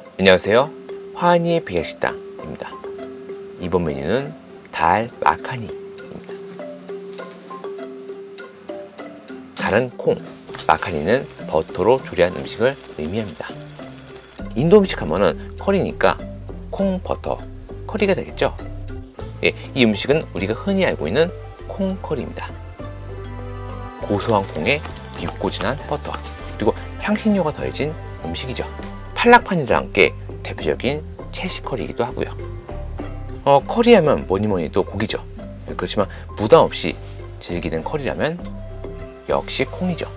안녕하세요. 화한이의 비약식당입니다. 이번 메뉴는 달 마카니입니다. 달은 콩, 마카니는 버터로 조리한 음식을 의미합니다. 인도 음식 하면은 커리니까 콩 버터 커리가 되겠죠? 예, 이 음식은 우리가 흔히 알고 있는 콩 커리입니다. 고소한 콩에 비꼬진한 버터 그리고 향신료가 더해진 음식이죠. 팔락판이랑 함께 대표적인 채식 커리이기도 하고요. 어, 커리하면 뭐니 뭐니 해도 고기죠. 그렇지만 부담 없이 즐기는 커리라면 역시 콩이죠.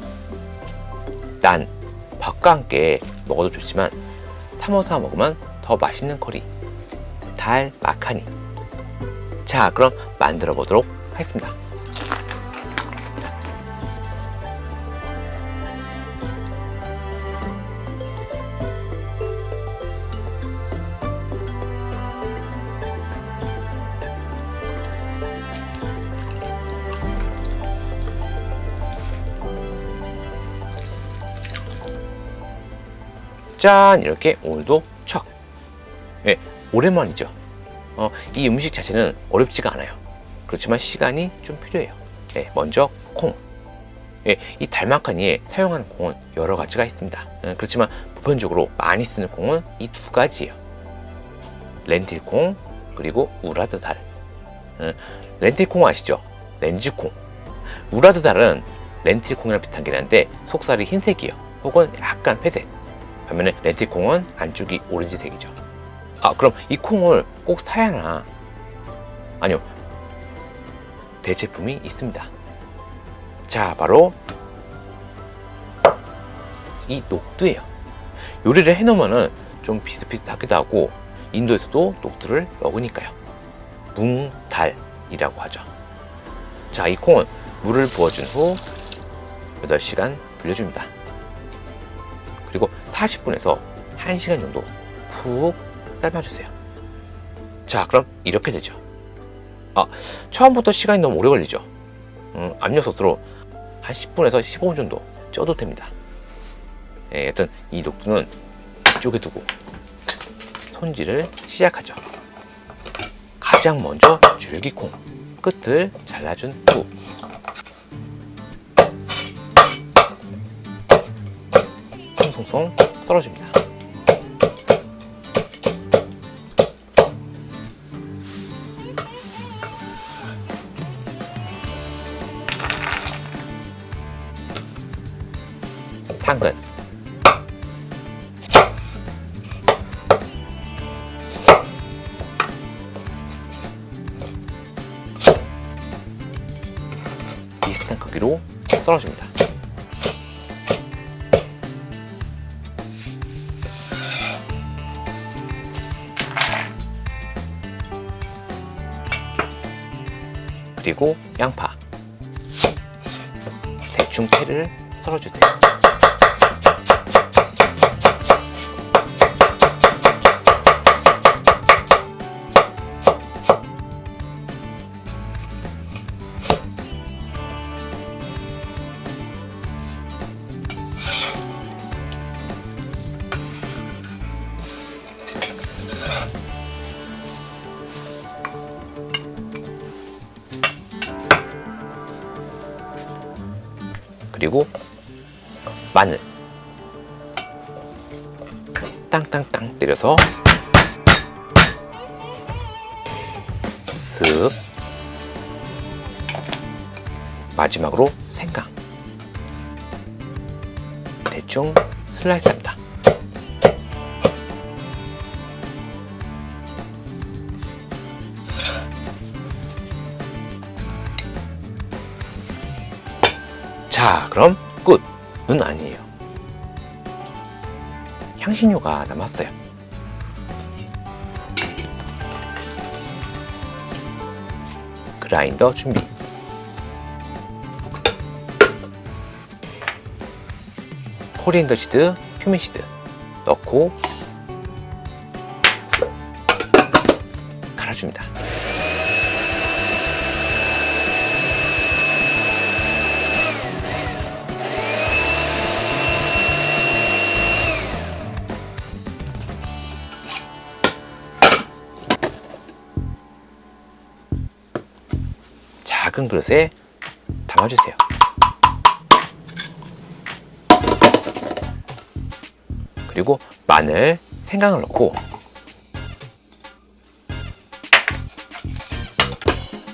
난 밥과 함께 먹어도 좋지만 사모사 먹으면 더 맛있는 커리. 달 마카니. 자, 그럼 만들어 보도록 하겠습니다. 짠! 이렇게 오늘도 척! 예, 오랜만이죠. 어, 이 음식 자체는 어렵지가 않아요. 그렇지만 시간이 좀 필요해요. 예, 먼저 콩. 예, 이 달마카니에 사용하는 콩은 여러 가지가 있습니다. 예, 그렇지만 보편적으로 많이 쓰는 콩은 이 두 가지예요. 렌틸콩 그리고 우라드 달. 예, 렌틸콩 아시죠? 렌즈콩. 우라드 달은 렌틸콩이랑 비슷한 게 있는데 속살이 흰색이에요. 혹은 약간 회색. 반면에 렌틸콩은 안쪽이 오렌지색이죠. 아 그럼 이 콩을 꼭 사야 하나? 아니요. 대체품이 있습니다. 자 바로 이 녹두예요. 요리를 해놓으면은 좀 비슷비슷하기도 하고 인도에서도 녹두를 먹으니까요. 뭉달이라고 하죠. 자 이 콩은 물을 부어준 후 8시간 불려줍니다. 그리고 40분에서 1시간 정도 푹 삶아주세요. 자, 그럼 이렇게 되죠. 아, 처음부터 시간이 너무 오래 걸리죠. 음, 압력솥으로 한 10분에서 15분 정도 쪄도 됩니다. 예, 여튼 이 녹두는 이쪽에 두고 손질을 시작하죠. 가장 먼저 줄기콩 끝을 잘라준 후 송송송 썰어줍니다. 당근 비슷한 크기로 썰어줍니다. 그리고 양파 대충 채를 썰어주세요. 그리고 마늘. 땅땅땅 때려서 쓱 마지막으로 생강. 대충 슬라이스 자, 그럼 끝은 아니에요. 향신료가 남았어요. 그라인더 준비. 코리앤더 시드, 큐민 시드 넣고 갈아줍니다. 작은 그릇에 담아주세요. 그리고 마늘, 생강을 넣고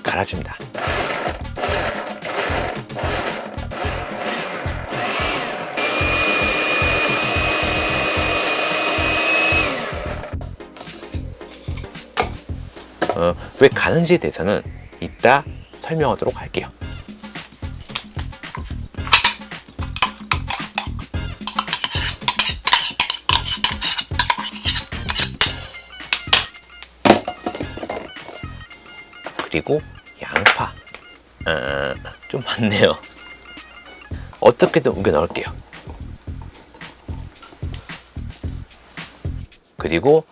갈아줍니다. 어, 왜 가는지에 대해서는 이따 설명하도록 할게요. 그리고 양파. 아, 좀 많네요. 어떻게든 우겨 넣을게요. 그리고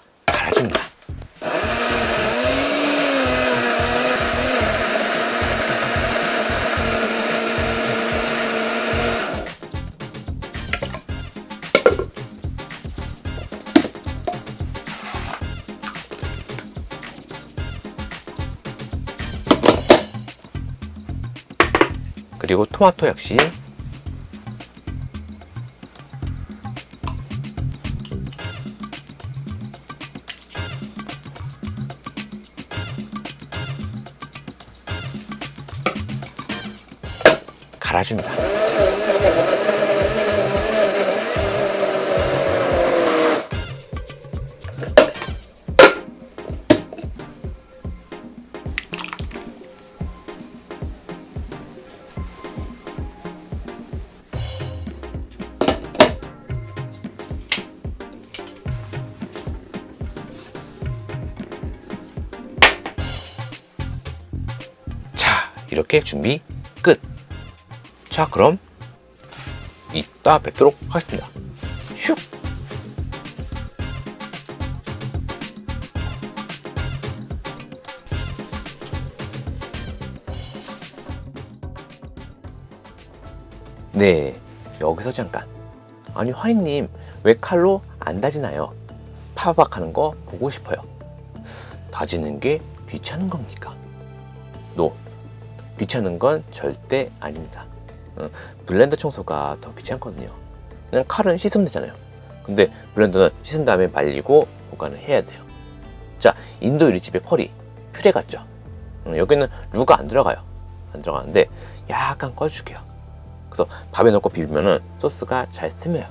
그리고 토마토 역시 갈아줍니다. 이렇게 준비 끝. 자, 그럼 이따 뵙도록 하겠습니다. 슉! 네, 여기서 잠깐. 아니, 화이님, 왜 칼로 안 다지나요? 파박 하는 거 보고 싶어요. 다지는 게 귀찮은 겁니까? 노. 귀찮은 건 절대 아닙니다. 어, 블렌더 청소가 더 귀찮거든요. 그냥 칼은 씻으면 되잖아요. 근데 블렌더는 씻은 다음에 말리고 보관을 해야 돼요. 자, 인도 요리집의 커리, 퓨레 같죠? 음, 여기는 루가 안 들어가요. 안 들어가는데 약간 꺼줄게요. 그래서 밥에 넣고 비비면은 소스가 잘 스며요.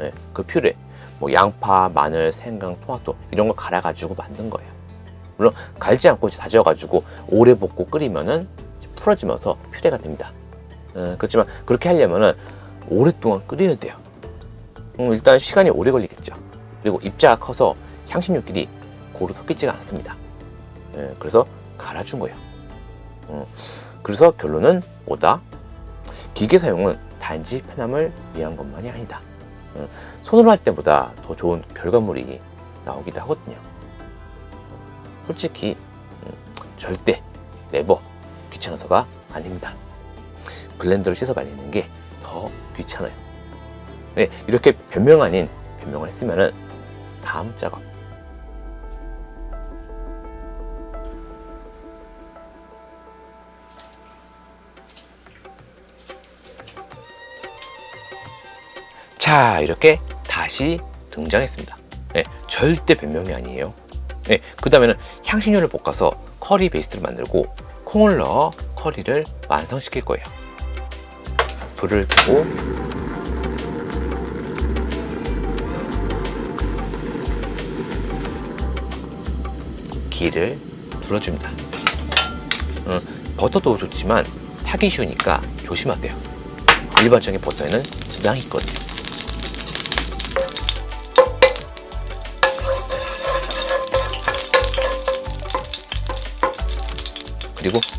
예, 그 퓨레, 뭐 양파, 마늘, 생강, 토마토 이런 거 갈아가지고 만든 거예요. 물론 갈지 않고 다져가지고 오래 볶고 끓이면은 풀어지면서 퓨레가 됩니다. 어, 그렇지만 그렇게 하려면은 오랫동안 끓여야 돼요. 음, 일단 시간이 오래 걸리겠죠. 그리고 입자가 커서 향신료끼리 고루 섞이지가 않습니다. 예, 그래서 갈아준 거예요. 음, 그래서 결론은 뭐다? 기계 사용은 단지 편함을 위한 것만이 아니다. 음, 손으로 할 때보다 더 좋은 결과물이 나오기도 하거든요. 솔직히 음, 절대 네버 귀찮아서가 아닙니다. 블렌더를 씻어 말리는 게 더 귀찮아요. 네, 이렇게 변명 아닌 변명을 했으면은 다음 작업. 자, 이렇게 다시 등장했습니다. 네, 절대 변명이 아니에요. 네, 그 다음에는 향신료를 볶아서 커리 베이스를 만들고 콩을 넣어 커리를 완성시킬 거예요. 불을 켜고 기를 불어줍니다. 어, 버터도 좋지만 타기 쉬우니까 조심하세요. 일반적인 버터에는 지방이 있거든요.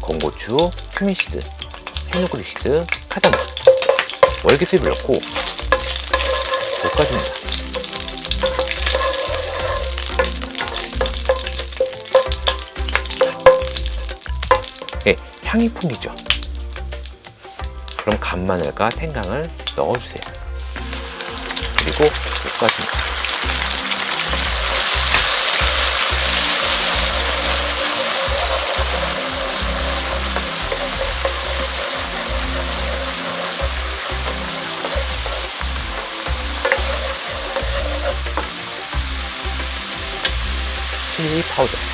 건고추, 큐민시드, 페누그리시드, 카다몬, 월계수잎을 넣고 볶아줍니다. 네, 향이 풍기죠. 그럼 간마늘과 생강을 넣어주세요. 그리고 볶아줍니다. 칠리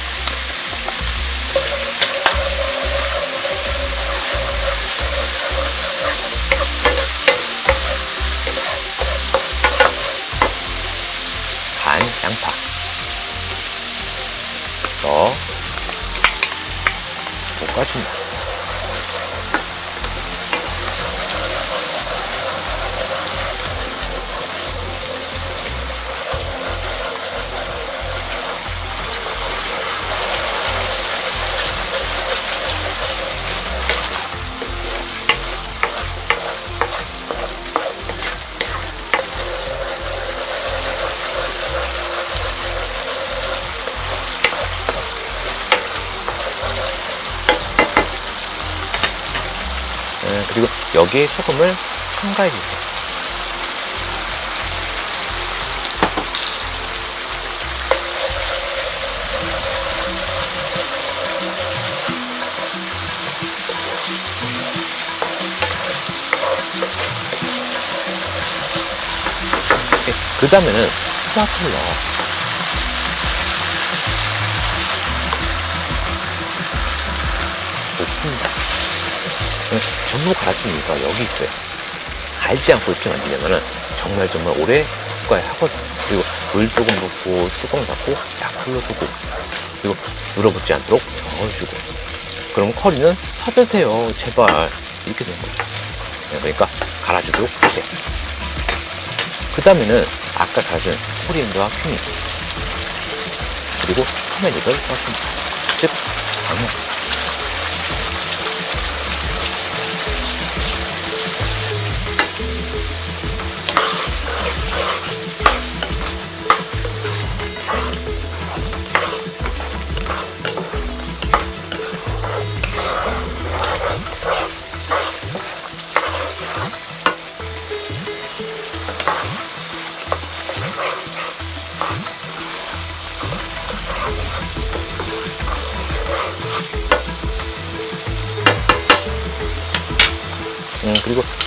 여기에 소금을 첨가해 주세요. 그 다음에는 토마토를 넣어. 전부 갈아주니까 여기 있어요. 갈지 않고 이렇게 만들려면은 정말 정말 오래 볶아야 하거든요. 그리고 물 조금 넣고 뚜껑 닫고 약불로 두고 그리고 눌어붙지 않도록 저어주고 그럼 커리는 사드세요 제발 이렇게 되는 거죠. 네, 그러니까 갈아주도록 하세요. 그 다음에는 아까 갈아준 코리안더와 큐민 그리고 터메릭을 넣습니다. 즉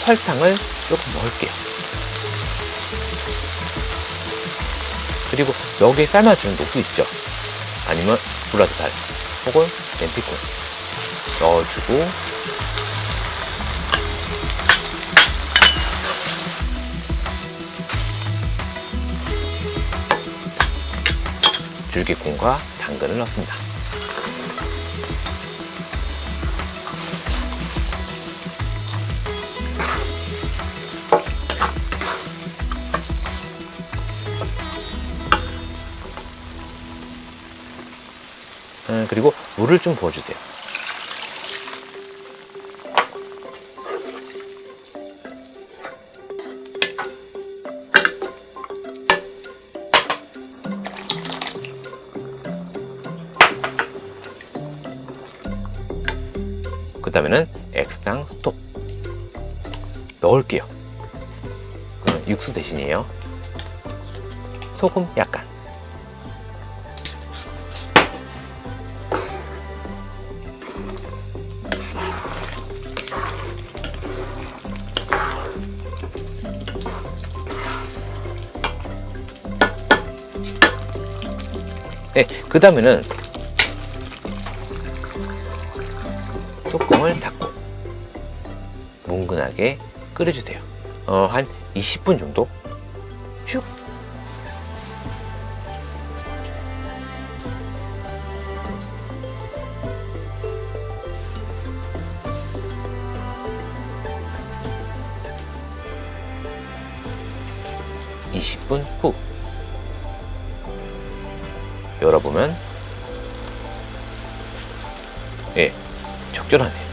설탕을 조금 넣을게요. 그리고 여기에 삶아주는 녹두 있죠? 아니면 브라드달 혹은 렌티콘 넣어주고 줄기콩과 당근을 넣습니다. 물을 좀 부어주세요. 그 다음에는 액상 스톱 넣을게요. 육수 대신이에요. 소금 약간. 그 다음에는 뚜껑을 닫고 뭉근하게 끓여주세요. 어, 한 20분 정도 쭉. (20분) 후 열어보면 예 적절하네요.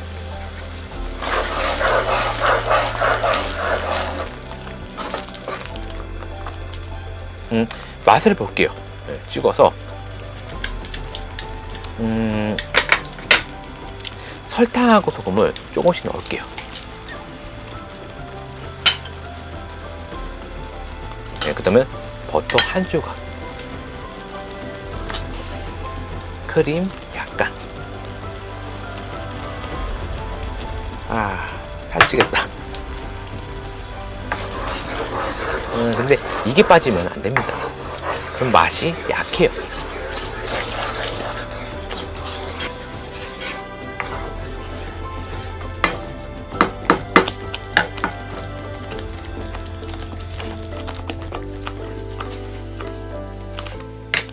음, 맛을 볼게요. 네, 찍어서 음, 설탕하고 소금을 조금씩 넣을게요. 네, 그 다음에 버터 한 조각, 크림? 약간. 아 살찌겠다. 음, 근데 이게 빠지면 안 됩니다. 그럼 맛이 약해요.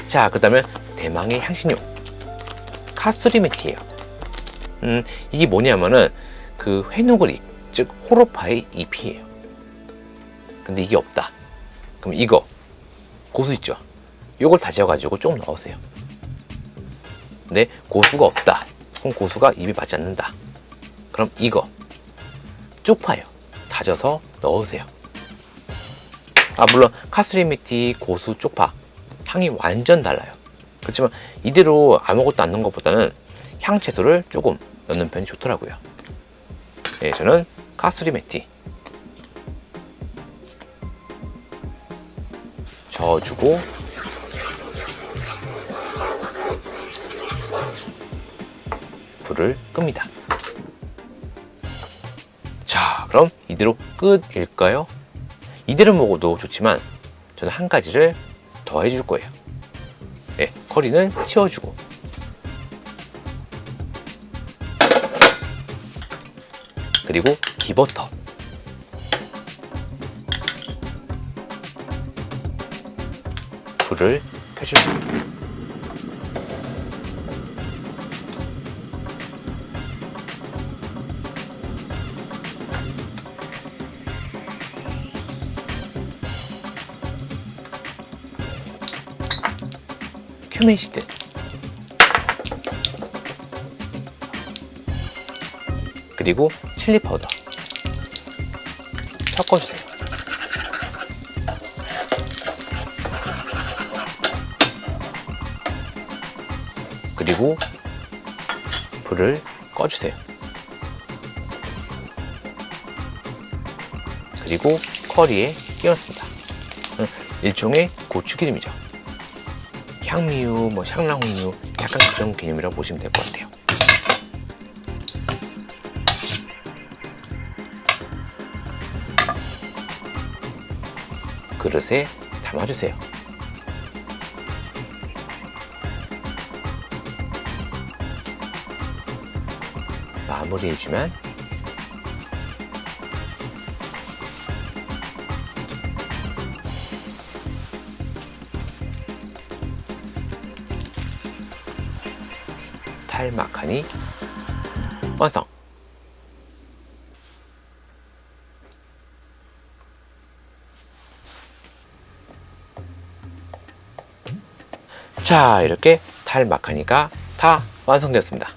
자, 그 다음에 대망의 향신료. 카스리메티예요. 음, 이게 뭐냐면은 그 회누그리, 즉 호로파의 잎이에요. 근데 이게 없다. 그럼 이거 고수 있죠? 요걸 다져가지고 좀 넣으세요. 근데 고수가 없다. 그럼 고수가 입에 맞지 않는다. 그럼 이거 쪽파요. 다져서 넣으세요. 아 물론 카스리미티, 고수, 쪽파 향이 완전 달라요. 그렇지만 이대로 아무것도 안 넣는 것보다는 향채소를 조금 넣는 편이 좋더라고요. 예, 저는 카스리 메티 저어주고 불을 끕니다. 자, 그럼 이대로 끝일까요? 이대로 먹어도 좋지만 저는 한 가지를 더 해줄 거예요. 예, 커리는 치워주고 그리고 기버터 불을 켜줍니다. 큐민 시드 그리고 칠리 파우더 섞어주세요. 그리고 불을 꺼주세요. 그리고 커리에 끼얹습니다. 음, 일종의 고추기름이죠. 향미유, 뭐 향랑우유 약간 그런 개념이라고 보시면 될 것 같아요. 그릇에 담아주세요. 마무리해주면 탈마카니 완성! 자, 이렇게 탈마카니가 다 완성되었습니다.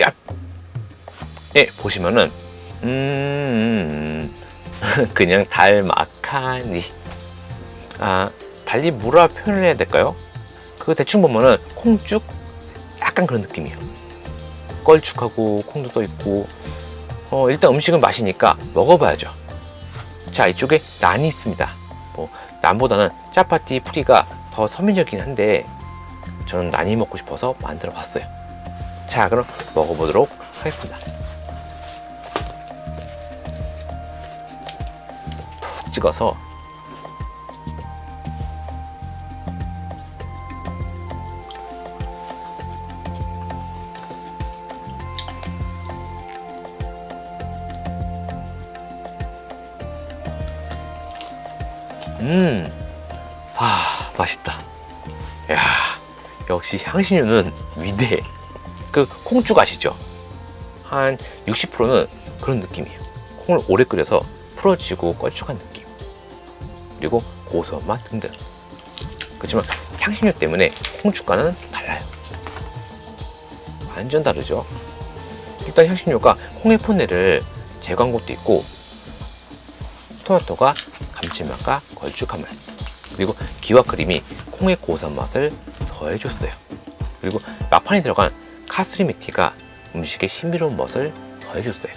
야! 예, 보시면은, 음, 그냥 달마카니. 아, 달리 뭐라 표현을 해야 될까요? 그 대충 보면은 콩죽? 약간 그런 느낌이에요. 껄쭉하고 콩도 떠 있고, 어, 일단 음식은 맛이니까 먹어봐야죠. 자, 이쪽에 난이 있습니다. 뭐, 난보다는 짜파티 프리가 더 서민적이긴 한데, 저는 난이 먹고 싶어서 만들어 봤어요. 자, 그럼 먹어보도록 하겠습니다. 툭 찍어서 음, 아, 맛있다. 야, 역시 향신료는 위대해. 그 콩죽 아시죠? 한 60%는 그런 느낌이에요. 콩을 오래 끓여서 풀어지고 껄쭉한 느낌. 그리고 고소한 맛 등등. 그렇지만 향신료 때문에 콩죽과는 달라요. 완전 다르죠? 일단 향신료가 콩의 폰내를 제거한 것도 있고 토마토가 감칠맛과 걸쭉한 맛 그리고 기와 크림이 콩의 고소한 맛을 더해줬어요. 그리고 마판에 들어간 카스리메티가 음식의 신비로운 맛을 더해줬어요.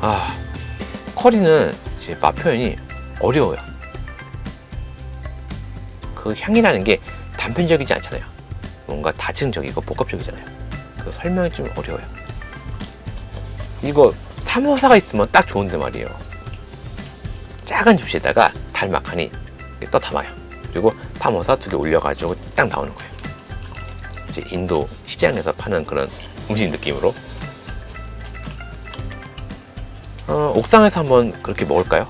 아, 커리는 이제 맛 표현이 어려워요. 그 향이라는 게 단편적이지 않잖아요. 뭔가 다층적이고 복합적이잖아요. 그 설명이 좀 어려워요. 이거 사모사가 있으면 딱 좋은데 말이에요. 작은 접시에다가 달마카니 떠 담아요. 그리고 파모사 두 개 올려가지고 딱 나오는 거예요. 이제 인도 시장에서 파는 그런 음식 느낌으로. 어, 옥상에서 한번 그렇게 먹을까요?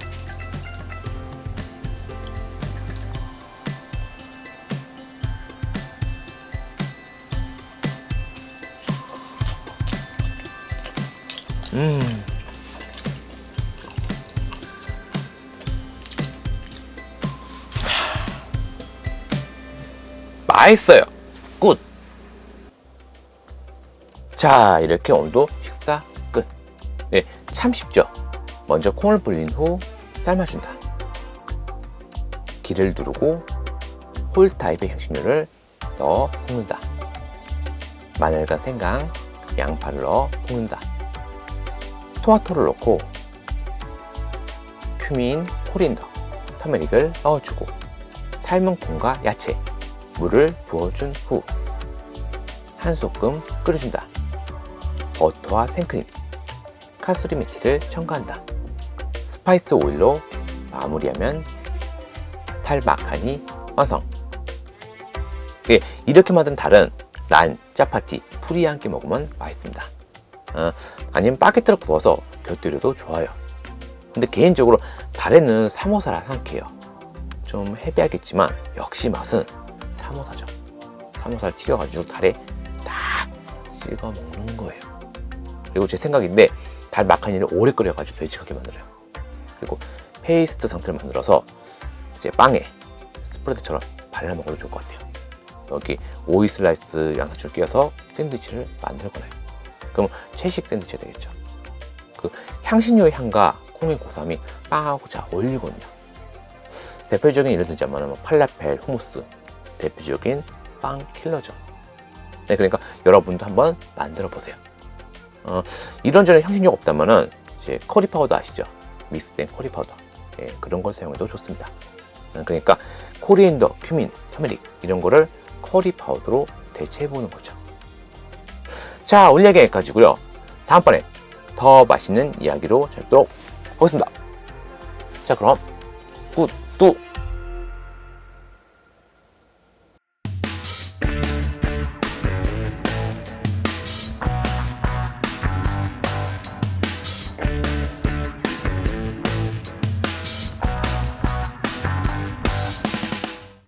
맛있어요. 굿. 자, 이렇게 오늘도 식사 끝. 네, 참 쉽죠? 먼저 콩을 불린 후 삶아준다. 기를 두르고 홀 타입의 향신료를 넣어 볶는다. 마늘과 생강, 양파를 넣어 볶는다. 토마토를 넣고 큐민, 코리안더, 터메릭을 넣어주고 삶은 콩과 야채, 물을 부어준 후 한 소끔 끓여준다. 버터와 생크림, 카스리 메티를 첨가한다. 스파이스 오일로 마무리하면 탈마카니 완성. 예, 이렇게 만든 달은 난, 짜파티, 풀이 함께 먹으면 맛있습니다. 어, 아니면 바게트를 구워서 곁들여도 좋아요. 근데 개인적으로 달에는 사모사를 안 삼켜요. 좀 헤비하겠지만 역시 맛은 사모사죠. 사모사를 튀겨가지고 달에 딱 찍어 먹는 거예요. 그리고 제 생각인데 달 마카니를 오래 끓여가지고 배직하게 만들어요. 그리고 페이스트 상태를 만들어서 이제 빵에 스프레드처럼 발라 먹어도 좋을 것 같아요. 여기 오이 슬라이스 양상추를 끼워서 샌드위치를 만들거나 요. 그럼 채식 샌드위치가 되겠죠. 그 향신료의 향과 콩의 고소함이 빵하고 잘 어울리거든요. 대표적인 예를 들자면 뭐 팔라펠, 후무스 대표적인 빵 킬러죠. 네, 그러니까 여러분도 한번 만들어 보세요. 어, 이런저런 향신료가 없다면은 이제 커리 파우더 아시죠? 믹스된 커리 파우더 예, 그런 걸 사용해도 좋습니다. 음, 그러니까 코리앤더, 큐민, 터메릭 이런 거를 커리 파우더로 대체해 보는 거죠. 자, 오늘 이야기 여기까지고요. 다음번에 더 맛있는 이야기로 찾도록 하겠습니다. 자, 그럼 굿 뚜